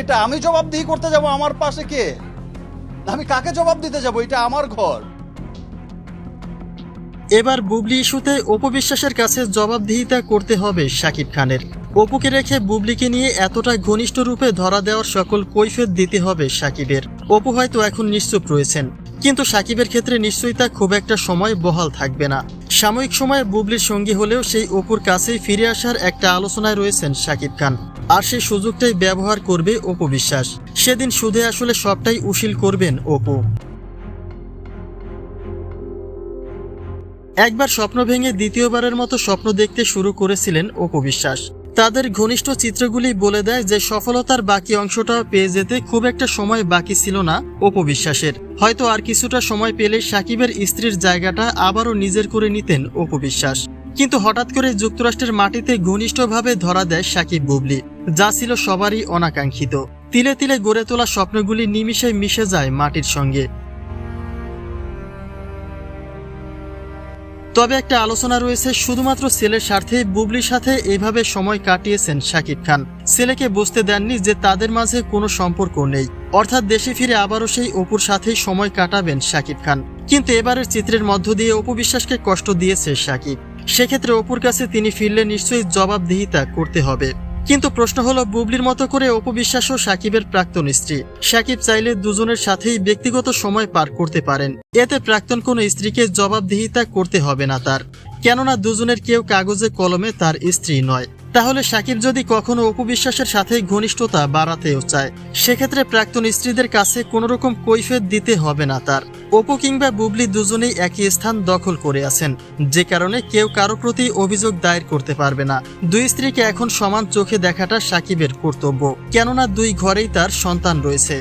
এটা? আমি জবাবদিহি করতে যাব আমার পাশে কে? আমি কাকে জবাব দিতে যাব? এটা আমার ঘর। এবার বুবলি ইস্যুতে অপবিশ্বাসের কাছে জবাবদিহিতা করতে হবে শাকিব খানের। অপুকে রেখে বুবলিকে নিয়ে এতটা ঘনিষ্ঠ রূপে ধরা দেওয়ার সকল কৈফিয়ত দিতে হবে সাকিবের অপু হয়তো এখন নিশ্চুপ রয়েছেন। কিন্তু সাকিবের ক্ষেত্রে নিশ্চয়ই তা খুব একটা সময় বহাল থাকবে না। সাময়িক সময়ে বুবলির সঙ্গী হলেও সেই অপুর কাছেই ফিরে আসার একটা আলোচনায় রয়েছেন সাকিব খান। আর সেই সুযোগটাই ব্যবহার করবে অপু বিশ্বাস। সেদিন সুদে আসলে সবটাই উশিল করবেন অপু। একবার স্বপ্ন ভেঙে দ্বিতীয়বারের মতো স্বপ্ন দেখতে শুরু করেছিলেন অপু বিশ্বাস। তাদের ঘনিষ্ঠ চিত্রগুলি বলে দেয় যে সফলতার বাকি অংশটা পেয়ে যেতে খুব একটা সময় বাকি ছিল না অপু বিশ্বাসের। হয়তো আর কিছুটা সময় পেলে সাকিবের স্ত্রীর জায়গাটা আবারও নিজের করে নিতেন অপু বিশ্বাস। কিন্তু হঠাৎ করে যুক্তরাষ্ট্রের মাটিতে ঘনিষ্ঠভাবে ধরা দেয় সাকিব বুবলি। যা ছিল সবারই অনাকাঙ্ক্ষিত। তিলে তিলে গড়ে তোলা স্বপ্নগুলি নিমিশে মিশে যায় মাটির সঙ্গে। তবে একটা আলোচনা রয়েছে, শুধুমাত্র ছেলের স্বার্থেই বুবলির সাথে এভাবে সময় কাটিয়েছেন শাকিব খান। ছেলেকে বুঝতে দেননি যে তাদের মাঝে কোনো সম্পর্ক নেই। অর্থাৎ দেশে ফিরে আবারও সেই অপুর সাথেই সময় কাটাবেন শাকিব খান। কিন্তু এবারের চিত্রের মধ্য দিয়ে অপু বিশ্বাসকে কষ্ট দিয়েছে শাকিব। সেক্ষেত্রে অপুর কাছে তিনি ফিরলে নিশ্চয়ই জবাবদিহিতা করতে হবে। কিন্তু প্রশ্ন হলো, বুবলির মতো করে অপবিশ্বাস ও সাকিবের প্রাক্তন স্ত্রী। সাকিব চাইলে দুজনের সাথেই ব্যক্তিগত সময় পার করতে পারেন। এতে প্রাক্তন কোনো স্ত্রীকে জবাবদিহিতা করতে হবে না তার। কেননা দুজনের কেউ কাগজে কলমে তার স্ত্রী নয়। তাহলে সাকিব যদি কখনো অপবিশ্বাসের সাথে ঘনিষ্ঠতা বাড়াতেও চায়, সেক্ষেত্রে প্রাক্তন স্ত্রীদের কাছে কোনো রকম কৈফিয়ত দিতে হবে না তার। অপু কিংবা বুবলি দুজনেই একই স্থান দখল করে আছেন, যে কারণে কেউ কারও প্রতি অভিযোগ দায়ের করতে পারবে না। দুই স্ত্রীকে এখন সমান চোখে দেখাটা সাকিবের কর্তব্য, কেননা দুই ঘরেই তার সন্তান রয়েছে।